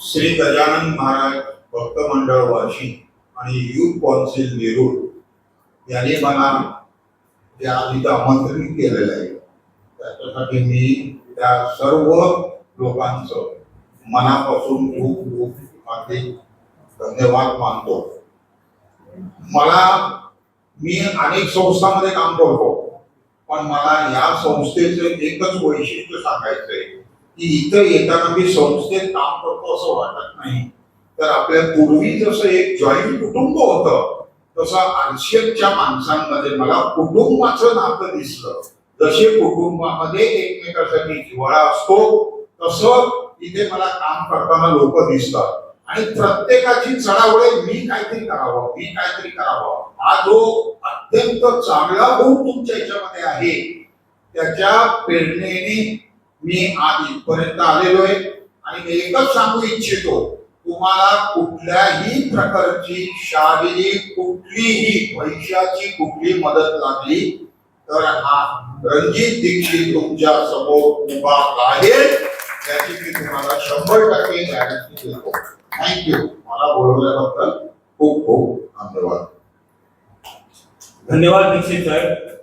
श्री गजानन महाराज भक्त मंडळ वाशी आणि युथ कौन्सिल नेरूळ यांनी मला त्या आधी आमंत्रित केलेलं आहे त्याच्यासाठी मी त्या सर्व लोकांचं मनापासून खूप खूप हार्दिक धन्यवाद मानतो. मला मी अनेक संस्थांमध्ये काम करतो पण मला या संस्थेचं एकच वैशिष्ट्य सांगायचंय की इथं येताना मी संस्थेत काम करतो असं वाटत नाही. तर आपल्या पूर्वी जसं एक जॉईंट कुटुंब होतं तसं आरशेच्या माणसांमध्ये मला कुटुंबाचं नातं दिसलं. जसे कुटुंबामध्ये एकमेकासाठी जिव्हाळा असतो तसं इथे मला काम करताना लोक दिसतात. आणि प्रत्येकाची चढावळ मी काहीतरी करावं मी काहीतरी करावं. हा जो अत्यंत चांगला गुण तुमच्या याच्यामध्ये आहे त्याच्या पेरणेने मी आज इथपर्यंत आलेलो आहे आणि मी एकच सांगू इच्छितो तुम्हाला कुठल्याही प्रकारची शारीरिक कुठलीही पैशाची कुठली मदत लागली तर हा रणजित दीक्षित तुमच्यासमोर उभा आहे. याची मी तुम्हाला शंभर टक्के गॅरंटी देतो. थँक्यू मला बोलवल्याबद्दल खूप खूप धन्यवाद. धन्यवाद दीक्षित साहेब